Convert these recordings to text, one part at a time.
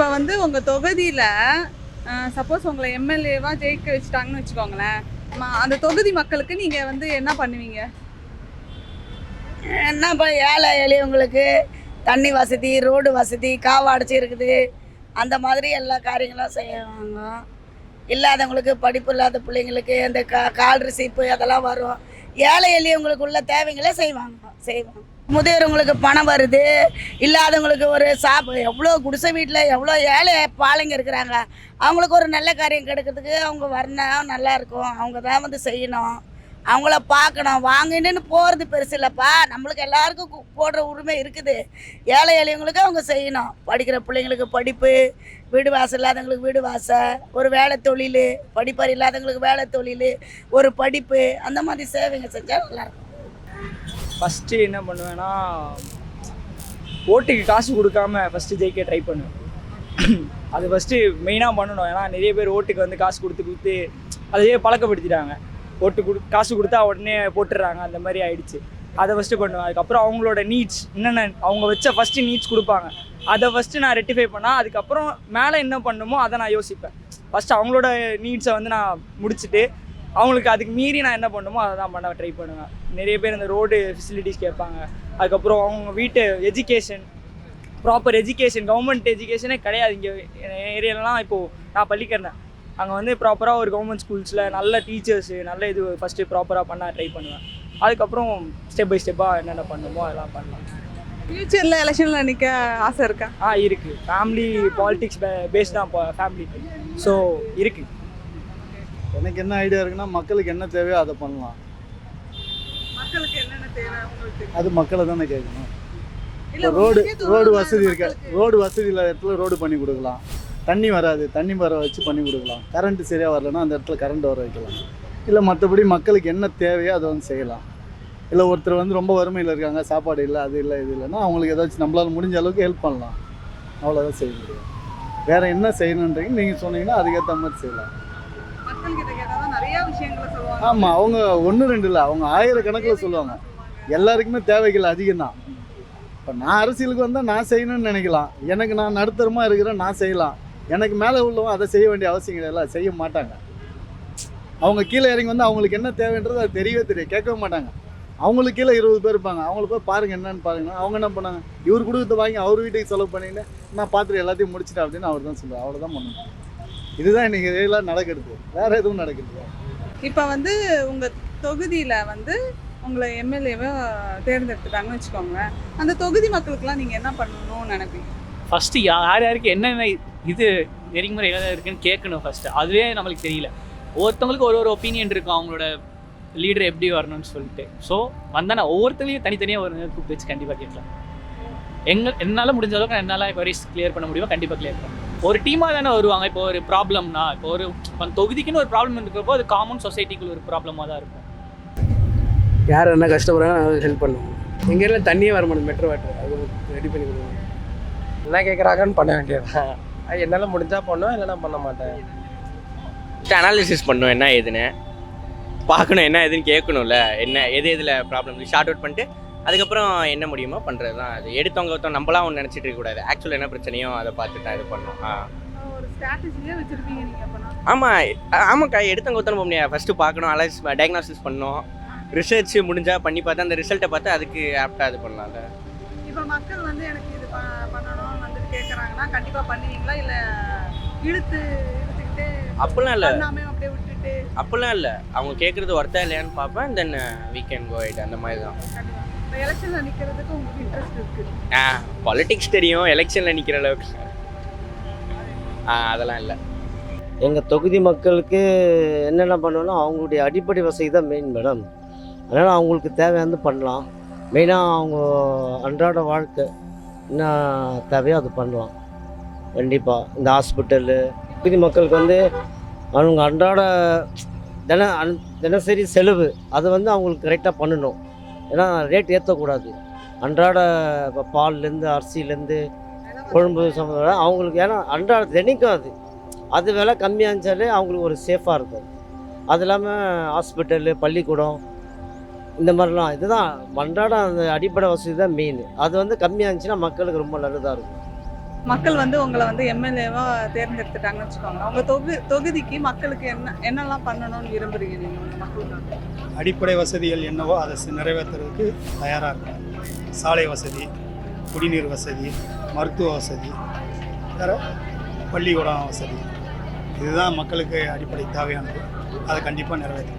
இப்போ வந்து உங்கள் தொகுதியில் சப்போஸ் உங்களை எம்எல்ஏவாக ஜெயிக்க வச்சுட்டாங்கன்னு வச்சுக்கோங்களேன். அந்த தொகுதி மக்களுக்கு நீங்கள் வந்து என்ன பண்ணுவீங்க? என்னப்பா ஏழை எளியவங்களுக்கு தண்ணி வசதி ரோடு வசதி காவாடிச்சு இருக்குது. அந்த மாதிரி எல்லா காரியங்களும் செய்வாங்க. இல்லாதவங்களுக்கு படிப்பு இல்லாத பிள்ளைங்களுக்கு இந்த கா கால் ரிசீப்பு அதெல்லாம் வரும். ஏழை எளியவங்களுக்கு உள்ள தேவைங்களே செய்வாங்க செய்வாங்க. முதியவங்களுக்கு பணம் வருது இல்லாதவங்களுக்கு ஒரு சாப்பு எவ்வளோ குடிசை வீட்டில் எவ்வளோ ஏழை பாளைங்க இருக்கிறாங்க. அவங்களுக்கு ஒரு நல்ல காரியம் கிடைக்கிறதுக்கு அவங்க வரணும் நல்லா இருக்கும். அவங்க தான் வந்து செய்யணும். அவங்கள பார்க்கணும். வாங்கின்னு போகிறது பெருசு இல்லைப்பா. நம்மளுக்கு எல்லாருக்கும் போடுற உரிமை இருக்குது. ஏழை எளியவங்களுக்கு அவங்க செய்யணும். படிக்கிற பிள்ளைங்களுக்கு படிப்பு வீடு வாசல் இல்லாதவங்களுக்கு வீடு வாசல் ஒரு வேலை தொழில் படிப்பறிவு இல்லாதவங்களுக்கு வேலை தொழில் ஒரு படிப்பு அந்த மாதிரி சேவைங்க செஞ்சால் நல்லாயிருக்கும் ஃபஸ்ட்டு என்ன பண்ணுவேன்னா ஓட்டுக்கு காசு கொடுக்காம ஃபஸ்ட்டு ஜெயிக்க ட்ரை பண்ணுவேன். அது ஃபஸ்ட்டு மெயினாக பண்ணணும். ஏன்னா நிறைய பேர் ஓட்டுக்கு வந்து காசு கொடுத்து கொடுத்து அதையே பழக்கப்படுத்திட்டாங்க. ஓட்டு கொடு காசு கொடுத்தா உடனே போட்டுடுறாங்க. அந்த மாதிரி ஆயிடுச்சு. அதை ஃபஸ்ட்டு பண்ணுவேன். அதுக்கப்புறம் அவங்களோட நீட்ஸ் என்னென்ன அவங்க வச்ச ஃபஸ்ட்டு நீட்ஸ் கொடுப்பாங்க. அதை ஃபஸ்ட்டு நான் ரெட்டிஃபை பண்ணால் அதுக்கப்புறம் மேலே என்ன பண்ணுமோ அதை நான் யோசிப்பேன். ஃபஸ்ட்டு அவங்களோட நீட்ஸை வந்து நான் முடிச்சுட்டு அவங்களுக்கு அதுக்கு மீறி நான் என்ன பண்ணுமோ அதை தான் பண்ண ட்ரை பண்ணுவேன். நிறைய பேர் இந்த ரோடு ஃபெசிலிட்டிஸ் கேட்பாங்க. அதுக்கப்புறம் அவங்க வீட்டு எஜுகேஷன் ப்ராப்பர் எஜுகேஷன் கவர்மெண்ட் எஜுகேஷனே கிடையாது. இங்கே ஏரியாலலாம் இப்போது நான் பள்ளிக்கிறேன் அங்கே வந்து ப்ராப்பராக ஒரு கவர்மெண்ட் ஸ்கூல்ஸில் நல்ல டீச்சர்ஸு நல்ல இது ஃபஸ்ட்டு ப்ராப்பராக பண்ண ட்ரை பண்ணுவேன். அதுக்கப்புறம் ஸ்டெப் பை ஸ்டெப்பாக என்னென்ன பண்ணுமோ அதெல்லாம் பண்ணலாம். ஃப்யூச்சரில் எலெக்ஷனில் நிற்க ஆசை இருக்கா? ஆ இருக்குது ஃபேமிலி பாலிடிக்ஸ் பேஸ்ட் தான் ஃபேமிலி ஸோ இருக்குது எனக்கு என்ன ஐடியா இருக்குன்னா மக்களுக்கு என்ன தேவையோ அதை பண்ணலாம். மக்களுக்கு என்னென்ன தேவை உங்களுக்கு அது மக்களை தானே கேட்கணும். ரோடு ரோடு வசதி இருக்க? ரோடு வசதி இல்லாத இடத்துல ரோடு பண்ணி கொடுக்கலாம். தண்ணி வராது தண்ணி வர வச்சு பண்ணி கொடுக்கலாம். கரண்ட் சரியாக வரலன்னா அந்த இடத்துல கரண்ட் வர வைக்கலாம். இல்லை மற்றபடி மக்களுக்கு என்ன தேவையோ அதை வந்து செய்யலாம். இல்லை ஒருத்தர் வந்து ரொம்ப வறுமையில் இருக்காங்க சாப்பாடு இல்லை அது இல்லை இது இல்லைன்னா அவங்களுக்கு ஏதாச்சும் நம்மளால முடிஞ்ச அளவுக்கு ஹெல்ப் பண்ணலாம். அவ்வளோதான் செய்ய முடியும். வேறு என்ன செய்யணுன்றீங்க நீங்கள் சொன்னீங்கன்னா அதுக்கேற்ற மாதிரி செய்யலாம். ஆமாம் அவங்க ஒன்று ரெண்டு இல்லை அவங்க ஆயிரக்கணக்கில் சொல்லுவாங்க. எல்லாருக்குமே தேவைகள் அதிகம்தான். இப்போ நான் அரசியலுக்கு வந்தால் நான் செய்யணும்னு நினைக்கலாம். எனக்கு நான் நடுத்தரமாக இருக்கிறேன் நான் செய்யலாம். எனக்கு மேலே உள்ளவங்க அதை செய்ய வேண்டிய அவசியம் கிடையாது. செய்ய மாட்டாங்க. அவங்க கீழே இறங்கி வந்து அவங்களுக்கு என்ன தேவைன்றது அது தெரியவே தெரியும் கேட்கவே மாட்டாங்க. அவங்களுக்கு கீழே இருபது பேர் இருப்பாங்க. அவங்கள போய் பாருங்க என்னன்னு பாருங்க. அவங்க என்ன பண்ணாங்க இவர் குடும்பத்தை வாங்கி அவர் வீட்டுக்கு செலவு பண்ணிட்டு நான் பார்த்துட்டு எல்லாத்தையும் முடிச்சிட்டேன் அப்படின்னு அவர் தான் சொல்லுவார். அவ்வளோதான் பண்ணுவாங்க இதுதான் இன்னைக்கு இதெல்லாம் நடக்கிறது. வேற எதுவும் நடக்கிறது இப்போ வந்து உங்கள் தொகுதியில் வந்து உங்களை எம்எல்ஏவை தேர்ந்தெடுத்துட்டாங்கன்னு வச்சுக்கோங்களேன். அந்த தொகுதி மக்களுக்குலாம் நீங்கள் என்ன பண்ணணும்னு நினைப்பீங்க? ஃபஸ்ட்டு யார் யாருக்கு என்னென்ன இது நெறிமுறை எதாவது இருக்குன்னு கேட்கணும் ஃபஸ்ட்டு அதுவே நம்மளுக்கு தெரியல. ஒவ்வொருத்தவங்களுக்கு ஒரு ஒரு ஒப்பீனியன் இருக்கும். அவங்களோட லீடர் எப்படி வரணும்னு சொல்லிட்டு. ஸோ வந்தால் நான் ஒவ்வொருத்தரையும் தனித்தனியாக ஒரு கூப்பிட்டு வச்சு கண்டிப்பாக கேட்கலாம். எங்க என்னால் முடிஞ்ச அளவுக்கு நான் என்னால் queries கிளியர் பண்ண முடியுமோ கண்டிப்பாக கிளியர் பண்ணுவேன் ஒரு டீமாக தானே வருவாங்க. இப்போ ஒரு ப்ராப்ளம்னா இப்போ ஒரு தொகுதிக்குன்னு ஒரு ப்ராப்ளம் இருக்கிறப்போ அது காமன் சொசைட்டிக்குள்ள ஒரு ப்ராப்ளமாக தான் இருக்கும். யார் என்ன கஷ்டப்படுறாங்க ஹெல்ப் பண்ணுவோம். எங்கள் ஏரியாவில் தண்ணியே வர மாட்டேன் மெட்ரோ வாட்டர் அது ரெடி பண்ணி கொடுங்க. என்ன கேட்குறாங்கன்னு பண்ண வேண்டியதுதான். அது என்னால் முடிஞ்சால் பண்ணுவேன் இல்லைன்னா பண்ண மாட்டேன். அனாலிசிஸ் பண்ணும் என்ன ஏதுன்னு. பார்க்கணும் என்ன ஏதுன்னு கேட்கணும்ல. என்ன எது எதில் ப்ராப்ளம் ஷார்ட் அவுட் பண்ணிட்டு அதுக்கப்புறம் என்ன முடியுமோ பண்ணுறது தான் அது எடுத்தவங்க ஒருத்தவங்க நம்மளாம் ஒன்று நினச்சிட்டு இருக்கக்கூடாது ஆக்சுவல் என்ன பிரச்சனையோ அதை பார்த்து தான் இது பண்ணணும் அப்போனா? ஆமாம் ஆமாக்கா எடுத்தவங்க ஒருத்தவங்க போக முடியாது. ஃபஸ்ட்டு பார்க்கணும் அனலைஸ் டயக்னாசிஸ் பண்ணணும். ரிசர்ச் முடிஞ்சால் பண்ணி பார்த்து அந்த ரிசல்ட்டை பார்த்து அதுக்கு ஆப்டாக இது பண்ணலாம்ல. இப்போ மக்கள் வந்து எனக்கு இது ப- பண்ணணும்னு வந்துட்டு கேட்குறாங்கன்னா கண்டிப்பாக பண்ணுவீங்களா? இல்லை இழுத்து இழுத்துக்கிட்டு அப்படிலாம் இல்லை. பண்ணாமே அப்படியே விட்டுட்டு? அப்படிலாம் இல்லை. அவங்க கேட்குறது ஒர்த்தா இல்லையான்னு பார்ப்பேன். தென் வீக்கெண்ட் கோயிட் அந்த மாதிரி தான் எலெக்ஷனில் நிற்கிறதுக்கு உங்களுக்கு இன்ட்ரெஸ்ட் இருக்குது ஆ பாலிடிக்ஸ் தெரியும் எலெக்ஷனில் நிற்கிற அளவுக்கு. ஆ அதெல்லாம் இல்லை. எங்கள் தொகுதி மக்களுக்கு என்னென்ன பண்ணணும் அவங்களுடைய அடிப்படை வசதி தான் மெயின் மேடம் அதனால் அவங்களுக்கு தேவையானது பண்ணலாம். மெயினாக அவங்க அன்றாட வாழ்க்கை என்ன தேவையோ அது பண்ணலாம். கண்டிப்பாக இந்த ஹாஸ்பிட்டலு தொகுதி மக்களுக்கு வந்து அவங்க அன்றாட தின அன் தினசரி செலவு அதை வந்து அவங்களுக்கு கரெக்டாக பண்ணணும். ஏன்னா ரேட் ஏற்றக்கூடாது அன்றாட இப்போ பால்லேருந்து அரிசிலேருந்து குழம்பு சம்மந்தம் அவங்களுக்கு ஏன்னா அன்றாட தினைக்கும் அது. அது விலை கம்மியாக இருந்துச்சாலே அவங்களுக்கு ஒரு சேஃபாக இருக்கும். அது இல்லாமல் ஹாஸ்பிட்டலு பள்ளிக்கூடம் இந்த மாதிரிலாம் இதுதான். அன்றாட அந்த அடிப்படை வசதி தான் மெயின் அது வந்து கம்மியாக இருந்துச்சுன்னா மக்களுக்கு ரொம்ப நல்லதாக இருக்கும். மக்கள் வந்து உங்களை வந்து எம்எல்ஏவாக தேர்ந்தெடுத்துட்டாங்கன்னு வச்சுக்கோங்க உங்கள் தொகு தொகுதிக்கு மக்களுக்கு என்ன என்னெல்லாம் பண்ணணும்னு விரும்புகிறீங்க நீங்கள் மக்களுக்கு அடிப்படை வசதிகள் என்னவோ அதை நிறைவேற்றுறதுக்கு தயாராக இருக்கேன் சாலை வசதி குடிநீர் வசதி மருத்துவ வசதி வேறு பள்ளிக்கூடம் வசதி. இதுதான் மக்களுக்கு அடிப்படை தேவையானது. அதை கண்டிப்பாக நிறைவேற்றணும்.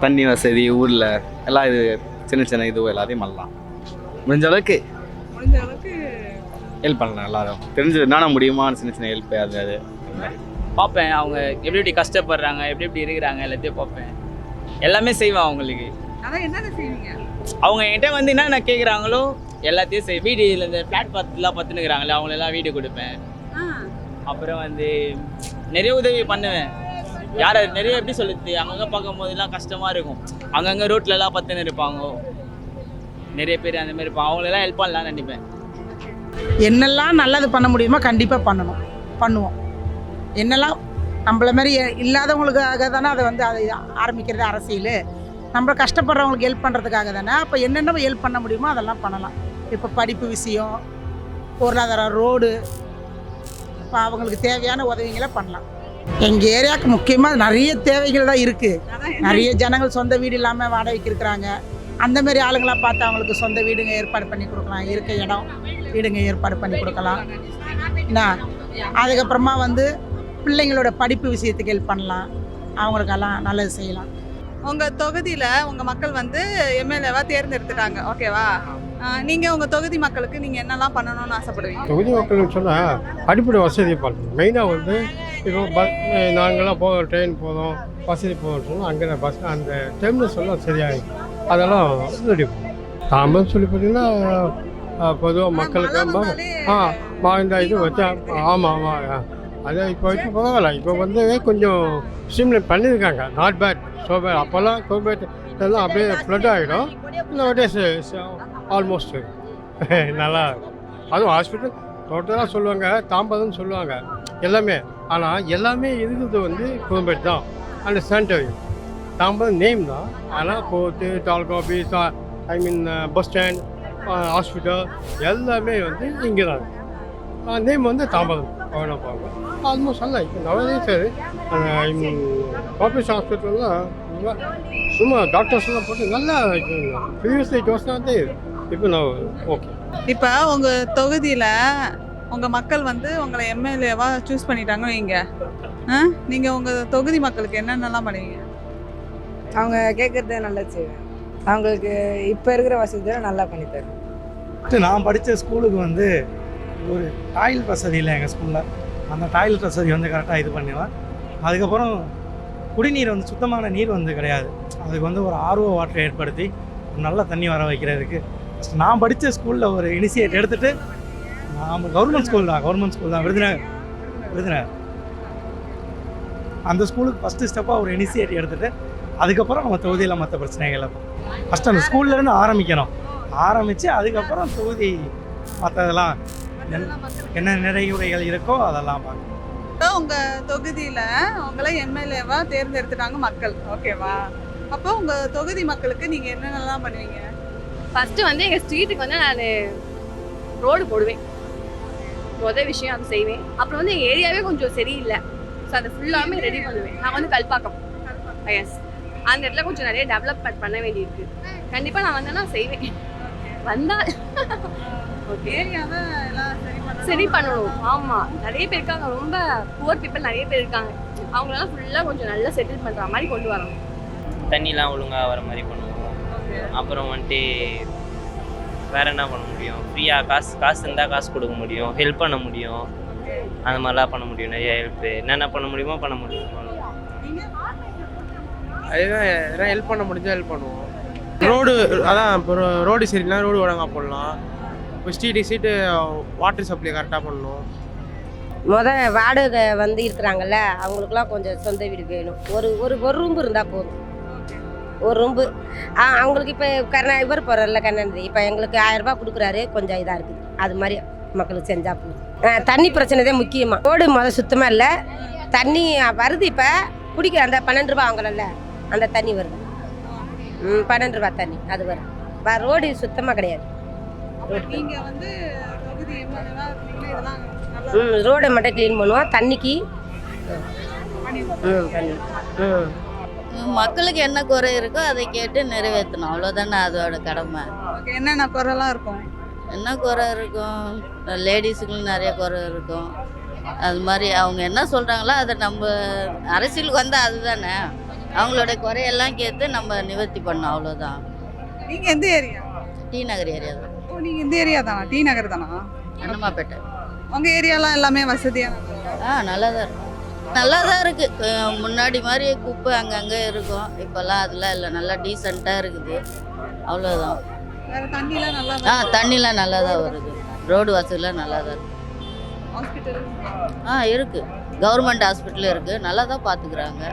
தண்ணி வசதி ஊரில் எல்லாம் இது சின்ன சின்ன இது எல்லாத்தையும் பண்ணலாம். முடிஞ்ச அளவுக்கு முடிஞ்ச அளவுக்கு ஹெல்ப் பண்ணலாம் எல்லாரும். தெரிஞ்சு என்னென்ன முடியுமான்னு சின்ன சின்ன ஹெல்ப் அது அது. பார்ப்பேன். அவங்க எப்படி எப்படி கஷ்டப்படுறாங்க எப்படி எப்படி இருக்கிறாங்க எல்லாத்தையும் பார்ப்பேன். எல்லாமே செய்வேன் அவங்களுக்கு. அதான் என்னென்ன செய்வீங்க? அவங்க என்கிட்ட வந்து என்னென்ன கேட்குறாங்களோ எல்லாத்தையும் செய் வீடு இந்த ஃப்ளாட் பார்த்துலாம் பார்த்துனுக்குறாங்களே அவங்களெல்லாம் வீடு கொடுப்பேன். அப்புறம் வந்து நிறைய உதவி பண்ணுவேன். யாரை நிறைய எப்படி சொல்லுது அங்கங்கே பார்க்கும் போதெல்லாம் கஷ்டமாக இருக்கும். அங்கங்கே ரோட்லலாம் பத்துன்னு இருப்பாங்க. நிறைய பேர் அந்த மாதிரி இருப்பாங்க. அவங்களெல்லாம் ஹெல்ப் பண்ணலாம்னு நினைப்பேன். என்னெல்லாம் நல்லது பண்ண முடியுமோ கண்டிப்பாக பண்ணணும். பண்ணுவோம். என்னெல்லாம் நம்மள மாதிரி இல்லாதவங்களுக்காக தானே அதை வந்து அதை ஆரம்பிக்கிறது அரசியல். நம்ம கஷ்டப்படுறவங்களுக்கு ஹெல்ப் பண்ணுறதுக்காக தானே அப்போ என்னென்ன ஹெல்ப் பண்ண முடியுமோ அதெல்லாம் பண்ணலாம். இப்போ படிப்பு விஷயம் பொருளாதாரம் ரோடு இப்போ அவங்களுக்கு தேவையான உதவிகளை பண்ணலாம். எங்கள் ஏரியாவுக்கு முக்கியமாக நிறைய தேவைகள் தான் இருக்குது நிறைய ஜனங்கள் சொந்த வீடு இல்லாமல் வாடகைக்கு இருக்கிறாங்க. அந்த மாதிரி ஆளுங்களாம் பார்த்து அவங்களுக்கு சொந்த வீடுங்க ஏற்பாடு பண்ணி கொடுக்கலாம். இருக்க இடம் வீடுங்க ஏற்பாடு பண்ணி கொடுக்கலாம். என்ன? அதுக்கப்புறமா வந்து பிள்ளைங்களோட படிப்பு விஷயத்துக்கு ஹெல்ப் பண்ணலாம். அவங்களுக்கெல்லாம் நல்லது செய்யலாம். உங்க தொகுதியில உங்க மக்கள் வந்து எம்எல்ஏவா தேர்ந்தெடுத்துட்டாங்க. ஓகேவா ஆ, நீங்க உங்க தொகுதி மக்களுக்கு நீங்க என்னெல்லாம் பண்ணணும்னு ஆசைப்படுவீங்க? தொகுதி மக்கள்னு சொன்னால் அடிப்படை வசதி பண்ணணும் மெயினாக வந்து இப்போ பஸ் நாங்களாம் போகிறோம் ட்ரெயின் போதும் வசதி சொன்னால் அங்கே பஸ் அந்த டெர்மினஸ் எல்லாம் சரியாயிடும். அதெல்லாம் ரெடி பண்ணும் தாமதம் சொல்லி பார்த்தீங்கன்னா பொதுவாக மக்களுக்கு ஆ மா இந்த இது வச்சா ஆமாம் ஆமாம் அதான் இப்போ வரைக்கும் பரவாயில்ல. இப்போ வந்து கொஞ்சம் ஸ்ட்ரீம்லைன் பண்ணியிருக்காங்க. நாட் பேட் ஸோ பேட் அப்போல்லாம் கோபேட் எல்லாம் அப்படியே ஃப்ளட் ஆகிடும். இந்த வாட்டி ஆல்மோஸ்ட் நல்லா இருக்கும். அதுவும் ஹாஸ்பிட்டல் டோட்டலாக சொல்லுவாங்க தாம்பதம்னு சொல்லுவாங்க. எல்லாமே. ஆனால் எல்லாமே இருக்கிறது வந்து கோபேட் தான். அந்த சானிட்டரியம் தாம்பரம் நேம் தான். ஆனால் court taluka office I mean bus stand hospital எல்லாமே வந்து இங்கே தான் நேம் வந்து தாம்பரம் ஆல்மோஸ்ட் நல்லா இப்போ நவதே சரி ஐ மீன் கார்பரேஷன் ஹாஸ்பிட்டல்லாம் சும்மா டாக்டர்ஸ்லாம் போட்டு நல்லா ப்ரீவியஸ்லி நாட் இப்போ நான் ஓகே இப்போ உங்க தொகுதியில உங்க மக்கள் வந்து உங்களை எம்எல்ஏவா சூஸ் பண்ணிட்டாங்க வைங்க. ஆ? நீங்க உங்க தொகுதி மக்களுக்கு என்னென்னலாம் பண்ணுவீங்க? அவங்க கேட்குறத நல்லா செய்வேன். அவங்களுக்கு இப்போ இருக்கிற வசதியை நல்லா பண்ணி தரேன் ஃபஸ்ட்டு நான் படித்த ஸ்கூலுக்கு வந்து ஒரு டாய்லெட் வசதி இல்லை எங்கள் ஸ்கூலில் அந்த டாய்லெட் வசதி வந்து கரெக்டாக இது பண்ணிடுவேன் அதுக்கப்புறம் குடிநீர் வந்து சுத்தமான நீர் வந்து கிடையாது. அதுக்கு வந்து ஒரு ஆர்வ வாட்டரை ஏற்படுத்தி நல்ல தண்ணி வர வைக்கிறதுக்கு. நான் படித்த ஸ்கூலில் ஒரு இனிஷியேட் எடுத்துகிட்டு நாம் கவர்மெண்ட் ஸ்கூல் தான் கவர்மெண்ட் ஸ்கூல் தான் விருதுநகர் விருதுநகர். அந்த ஸ்கூலுக்கு ஃபஸ்ட்டு ஸ்டெப்பாக ஒரு இனிஷியேட் எடுத்துகிட்டு அதுக்கப்புறம் நம்ம தொகுதியில் மற்ற பிரச்சனைகளை ஃபஸ்ட்டு அந்த ஸ்கூல்லேருந்து ஆரம்பிக்கணும். ஆரம்பித்து அதுக்கப்புறம் தொகுதி மற்றதெல்லாம் என்ன நிறைவுரைகள் இருக்கோ அதெல்லாம் பார்க்கணும் இப்போ உங்க தொகுதியில உங்களை எம்எல்ஏவா தேர்ந்தெடுத்துட்டாங்க மக்கள். ஓகேவா? அப்போ உங்க தொகுதி மக்களுக்கு நீங்க என்னென்னலாம் பண்ணுவீங்க? ஃபஸ்ட்டு வந்து எங்கள் ஸ்ட்ரீட்டுக்கு வந்து நான் ரோடு போடுவேன். மொதல் விஷயம் அது செய்வேன். அப்புறம் வந்து எங்கள் ஏரியாவே கொஞ்சம் சரியில்லை. ஸோ அதை ஃபுல்லாமே ரெடி பண்ணுவேன். நான் வந்து கல்பாக்கம். எஸ் அந்த இடத்துல கொஞ்சம் நிறைய டெவலப்மெண்ட் பண்ண வேண்டியிருக்கு. கண்டிப்பாக நான் வந்தேன்னா செய்வேன். வந்தால் ஏரியாவை எல்லாம் சரி பண்ணணும். ஆமாம் நிறைய பேர் இருக்காங்க. ரொம்ப புவர் பீப்புள் நிறைய பேர் இருக்காங்க. அவங்களெல்லாம் ஃபுல்லாக கொஞ்சம் நல்லா செட்டில் பண்ணுற மாதிரி கொண்டு வரணும். தண்ணிலாம் ஒழுங்காக வர மாதிரி பண்ணுவோம். அப்புறம் வந்துட்டு வேற என்ன பண்ண முடியும்? ஃப்ரீயாக காசு காசு இருந்தால் காசு கொடுக்க முடியும். ஹெல்ப் பண்ண முடியும். அந்த மாதிரிலாம் பண்ண முடியும். நிறைய ஹெல்ப்பு என்னென்ன பண்ண முடியுமோ பண்ண முடியும். அதுதான் எதனா ஹெல்ப் பண்ண முடிஞ்சா ஹெல்ப் பண்ணுவோம். ரோடு அதான் இப்போ ரோடு சரியில்லை ரோடு ஒழுங்கா போடலாம். இப்போ சீட்டு வாட்டர் சப்ளை கரெக்டாக பண்ணணும். முத வாடகை வந்து இருக்கிறாங்கல்ல அவங்களுக்குலாம் கொஞ்சம் சொந்த வீடு வேணும். ஒரு ஒரு ஒரு ரூம்பு இருந்தால் போதும். ஒரு ரூம்பு ஆ அவங்களுக்கு இப்போ கருணா இவர் போகிறார்ல கருணாநிதி இப்போ எங்களுக்கு ஆயிரம் கொடுக்குறாரு கொஞ்சம் இதாக இருக்குது அது மாதிரி மக்களுக்கு செஞ்சால் போதும். ஆ, தண்ணி பிரச்சனை தான் முக்கியமாக ரோடு முதல் சுத்தமாக இல்லை. தண்ணி வருது இப்போ குடிக்கிற அந்த பன்னெண்டு ரூபா அவங்களல்ல அந்த தண்ணி வருது. ம் பன்னெண்டு ரூபா தண்ணி அது வரும். வ- ரோடு சுத்தமாக கிடையாது. ம் ரோடை மட்டும் க்ளீன் பண்ணுவோம். தண்ணிக்கு. ம் பண்ணி ம். மக்களுக்கு என்ன குறை இருக்கோ அதை கேட்டு நிறைவேற்றணும். அவ்வளோதானே அதோட கடமை. ஓகே என்னென்ன குறைலாம் இருக்கும்? என்ன குறை இருக்கும்? லேடிஸுக்கும் நிறைய குறை இருக்கும். அது மாதிரி அவங்க என்ன சொல்கிறாங்களோ அதை நம்ம அரசியலுக்கு வந்தால் அதுதானே. அவங்களோட குறையெல்லாம் கேட்டு நம்ம நிவர்த்தி பண்ணோம் அவ்வளோதான் நீங்க எந்த ஏரியா? டி நகர் ஏரியா தான். ஓ நீங்க இந்த ஏரியா தானா? டி நகர் தானா? அன்னமாப்பேட்டை உங்க ஏரியாலாம் எல்லாமே வசதியான ஆ நல்லா தான் இருக்கு. நல்லா தான் இருக்குது முன்னாடி மாதிரி குப்பை அங்கங்கே இருக்கும். இப்போல்லாம் அதெல்லாம் இல்லை. நல்லா டீசெண்டாக இருக்குது. அவ்வளோதான் வேற தண்ணிலாம் நல்லா ஆ தண்ணிலாம் நல்லா தான் வருது. ரோடு வசதிலாம் நல்லா தான் இருக்கு. ஹாஸ்பிட்டல் ஆ இருக்குது கவர்மெண்ட் ஹாஸ்பிட்டல் இருக்குது நல்லா தான் பார்த்துக்குறாங்க.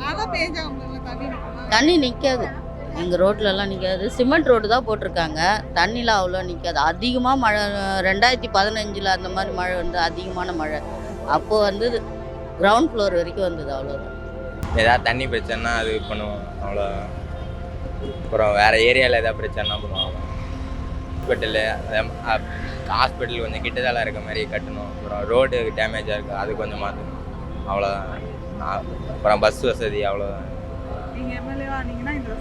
மழை பெஞ்சா உங்களுக்கு? தண்ணி நிற்காது எங்கள் ரோட்லலாம் நிற்காது சிமெண்ட் ரோடு தான் போட்டிருக்காங்க. தண்ணிலாம் அவ்வளோ நிற்காது அதிகமாக மழை ரெண்டாயிரத்தி பதினஞ்சில் அந்த மாதிரி மழை வந்து அதிகமான மழை. அப்போது வந்து கிரவுண்ட் ஃப்ளோர் வரைக்கும் வந்தது அவ்வளோதான் ஏதாவது தண்ணி பிரச்சனைனா அது பண்ணுவோம். அவ்வளோ அப்புறம் வேறு ஏரியாவில் ஏதாவது பிரச்சனைனா பண்ணுவோம். ஹாஸ்பிட்டலு ஹாஸ்பிட்டல் கொஞ்சம் கிட்டதால இருக்க மாதிரி கட்டணும். அப்புறம் ரோடு டேமேஜாக இருக்குது அது கொஞ்சம் மாற்றணும் அவ்வளோதான் அப்புறம் பஸ் வசதி அவ்வளோதான் நீங்க எம்எல்ஏவா ஆனீங்கன்னா இந்த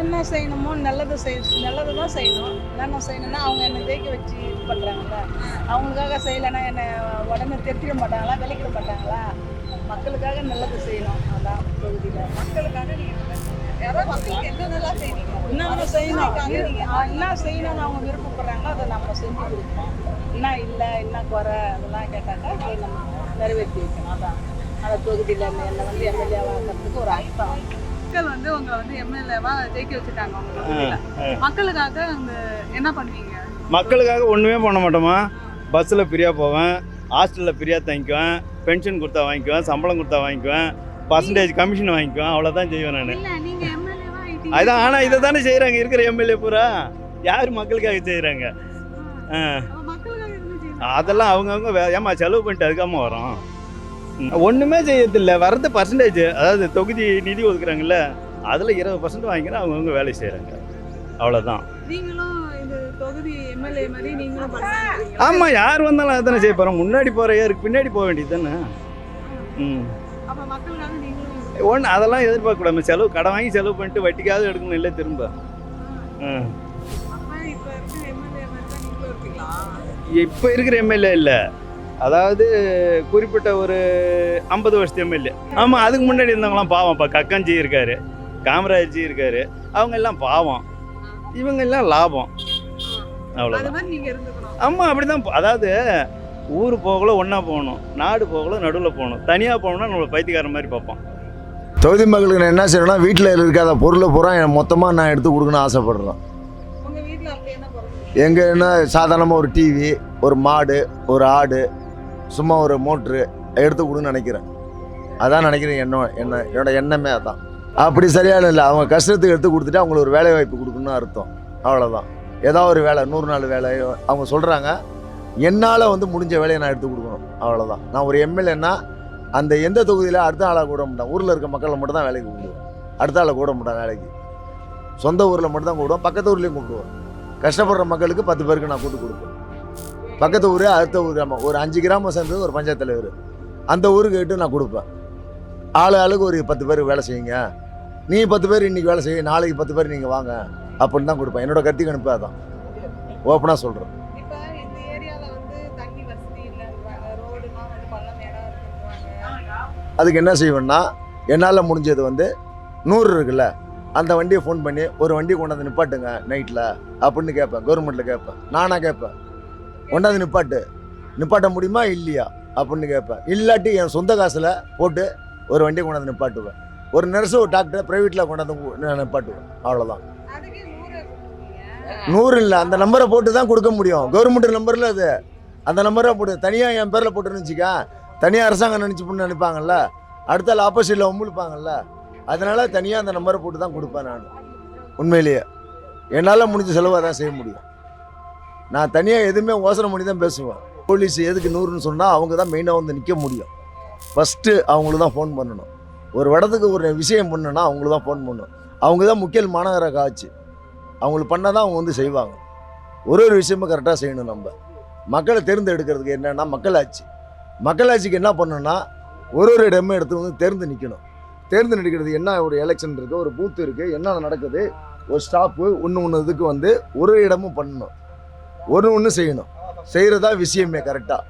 என்ன செய்யணுமோ நல்லது செய் நல்லது தான் செய்யணும். என்னென்ன செய்யணும்னா அவங்க என்னை ஜெயிக்க வச்சு இது பண்ணுறாங்கல்ல அவங்களுக்காக செய்யலைன்னா என்னை உடனே தெரிஞ்சிக்க மாட்டாங்களா விலைக்கிட மாட்டாங்களா? மக்களுக்காக நல்லது செய்யணும். அதான் தொகுதியில். மக்களுக்காக நீங்க என்ன செய்றீங்க? யாரோ மக்களுக்கு என்னென்னலாம் செய்றீங்க என்னென்ன செய்யணும்? என்ன செய்யணும்னு அவங்க விருப்பப்படுறாங்களோ அதை நம்ம செஞ்சு கொடுக்கணும். என்ன இல்லை என்ன குறை அதெல்லாம் கேட்டாக்கா நம்ம நிறைவேற்றி வைக்கணும் அதான். அந்த தொகுதியில் என்னை வந்து எம்எல்ஏ ஆகிறதுக்கு ஒரு அர்த்தம். மக்கள் வந்து உங்களை வந்து எம்எல்ஏவா ஜெயிக்க வச்சுட்டாங்க உங்க மக்களுக்காக அந்த என்ன பண்ணுவீங்க? மக்களுக்காக ஒன்றுமே பண்ண மாட்டோமா? பஸ்ஸில் ஃப்ரீயாக போவேன் ஹாஸ்டலில் ஃப்ரீயாக தங்கிக்குவேன் பென்ஷன் கொடுத்தா வாங்கிக்குவேன் சம்பளம் கொடுத்தா வாங்கிக்குவேன் பர்சன்டேஜ் கமிஷன் வாங்கிக்குவேன் அவ்வளோதான் செய்வேன் நான். இல்ல நீங்க எம்எல்ஏவா ஆயிட்டீங்க. அதுதான் ஆனால் இதை தானே செய்கிறாங்க இருக்கிற எம்எல்ஏ பூரா. யார் மக்களுக்காக செய்கிறாங்க ஆ. அதெல்லாம் அவங்கவுங்க ஏமா செலவு பண்ணிட்டு அதுக்காம வரோம்? ம். ஒண்ணுமே செய்யறதில்ல. வரது பர்சன்டேஜ் அதாவது தொகுதி நிதி ஒதுக்குறாங்கல்ல அதில் இருபது பர்சன்ட் வாங்கிக்கிறேன் அவங்கவுங்க வேலை செய்கிறாங்க அவ்வளோதான் நீங்களும் இந்த தொகுதி எம்எல்ஏ மாதிரி நீங்களும் பண்ணுவீங்க ஆமாம் யார் வந்தாலும் அதானே செய்ய போகிறோம் முன்னாடி போகிற யாருக்கு பின்னாடி போக வேண்டியது தானே. ம். ஒன்று அதெல்லாம் எதிர்பார்க்கக்கூடாது செலவு கடை வாங்கி செலவு பண்ணிட்டு வட்டிக்காவது எடுக்கணும் இல்லை திரும்ப. ம். இப்போ இருக்கிற எம்எல்ஏ இல்லை. அதாவது குறிப்பிட்ட ஒரு ஐம்பது வருஷத்து எம்எல்ஏ ஆமாம் அதுக்கு முன்னாடி இருந்தவங்களாம் பாவம். இப்போ கக்கஞ்சி இருக்காரு காமராஜ்ஜி இருக்காரு அவங்க எல்லாம் பாவம். இவங்க எல்லாம் லாபம். அது அவ்வளோதான் மாதிரி நீங்க இருந்துக்கணும். ஆமாம் அப்படி தான் அதாவது ஊர் போகல ஒன்றா போகணும். நாடு போகல நடுவில் போகணும். தனியாக போகணும்னா நம்மளை பைத்தியக்காரன் மாதிரி பார்ப்போம். தொகுதி மக்களுக்கு நான் என்ன செய்யணும்னா வீட்டில் இருக்காத பொருளை பூரா மொத்தமாக நான் எடுத்து கொடுக்கணும்னு ஆசைப்படுறேன் எங்கன்னா எங்கே என்ன சாதாரணமாக ஒரு டிவி ஒரு மாடு ஒரு ஆடு சும்மா ஒரு மோட்ரு எடுத்து கொடுன்னு நினைக்கிறேன். அதான் நினைக்கிறேன் என்ன என்ன என்னோட எண்ணமே அதான். அப்படி சரியான இல்லை. அவங்க கஷ்டத்துக்கு எடுத்து கொடுத்துட்டு அவங்களுக்கு ஒரு வேலை வாய்ப்பு கொடுக்கணும்னு அர்த்தம். அவ்வளோதான் ஏதோ ஒரு வேலை நூறு நாள் வேலை அவங்க சொல்கிறாங்க என்னால் வந்து முடிஞ்ச வேலையை நான் எடுத்து கொடுக்கணும். அவ்வளோதான் நான் ஒரு எம்எல்ஏன்னா அந்த எந்த தொகுதியில் அடுத்த ஆளாக கூட மாட்டேன். ஊரில் இருக்க மக்களை மட்டும் தான் வேலைக்கு கூப்பிடுவேன். அடுத்த ஆளை கூட மாட்டேன் வேலைக்கு. சொந்த ஊரில் மட்டும் தான் கூப்பிடுவேன். பக்கத்து ஊர்லேயும் கூப்பிடுவோம் கஷ்டப்படுற மக்களுக்கு பத்து பேருக்கு நான் கூட்டு கொடுப்பேன். பக்கத்து ஊர் அடுத்த ஊர் கிராமம் ஒரு அஞ்சு கிராமம் சேர்ந்தது ஒரு பஞ்சாயத்து தலைவர். அந்த ஊருக்கு கேட்டு நான் கொடுப்பேன். ஆளு ஆளுக்கு ஒரு பத்து பேர் வேலை செய்யுங்க. நீ பத்து பேர் இன்னைக்கு வேலை செய்ய நாளைக்கு பத்து பேர் நீங்கள் வாங்க. அப்படின்னு தான் கொடுப்பேன். என்னோட கருத்து கணிப்பு அதான். ஓப்பனாக சொல்கிறேன் அதுக்கு என்ன செய்வேன்னா என்னால் முடிஞ்சது வந்து நூறு இருக்குல்ல? அந்த வண்டியை ஃபோன் பண்ணி ஒரு வண்டியை கொண்டாந்து நிப்பாட்டுங்க நைட்டில் அப்படின்னு கேட்பேன். கவர்மெண்ட்டில் கேட்பேன். நானாக கேட்பேன். கொண்டாந்து நிப்பாட்டு. நிப்பாட்ட முடியுமா இல்லையா? அப்படின்னு கேட்பேன். இல்லாட்டி என் சொந்த காசில் போட்டு ஒரு வண்டியை கொண்டாந்து நிப்பாட்டுவேன். ஒரு நர்ஸு ஒரு டாக்டரை ப்ரைவேட்டில் கொண்டாந்து நிப்பாட்டுவேன். அவ்வளோதான் நூறு இல்லை. அந்த நம்பரை போட்டு தான் கொடுக்க முடியும். கவர்மெண்ட் நம்பரில் அது. அந்த நம்பரை போட்டு தனியாக என் பேரில் போட்டுன்னு வச்சுக்க தனியாக அரசாங்கம் நினச்சி நினைப்பாங்கல்ல. அடுத்தால ஆப்போசிட்டில் உமிழ்ப்பாங்கல்ல அதனால தனியாக அந்த நம்பரை போட்டு தான் கொடுப்பேன் நான். உண்மையிலேயே. என்னால் முடிஞ்ச செலவாக தான் செய்ய முடியும். நான் தனியாக எதுவுமே யோசனை பண்ணி தான் பேசுவேன். போலீஸ் எதுக்கு நூறுன்னு சொன்னால் அவங்க தான் மெயினாக வந்து நிற்க முடியும். ஃபஸ்ட்டு அவங்களுக்கு தான் ஃபோன் பண்ணணும். ஒரு இடத்துக்கு ஒரு விஷயம் பண்ணுன்னா அவங்களுக்கு தான் ஃபோன் பண்ணணும் அவங்க தான் முக்கிய மாநகர காட்சி. அவங்களுக்கு பண்ணால் தான் அவங்க வந்து செய்வாங்க. ஒரு ஒரு விஷயமும் கரெக்டாக செய்யணும் நம்ம. மக்களை தேர்ந்தெடுக்கிறதுக்கு என்னென்னா மக்களாட்சி. மக்களாட்சிக்கு என்ன பண்ணணும்னா ஒரு ஒரு இடமே எடுத்து வந்து தேர்ந்து நிற்கணும் தேர்ந்து என்ன ஒரு எலெக்ஷன் இருக்குது ஒரு பூத் இருக்குது என்ன நடக்குது ஒரு ஸ்டாப்பு ஒன்று ஒன்று இதுக்கு வந்து ஒரு இடமும் பண்ணணும். ஒன்று ஒன்று செய்யணும். செய்கிறதா விஷயமே கரெக்டாக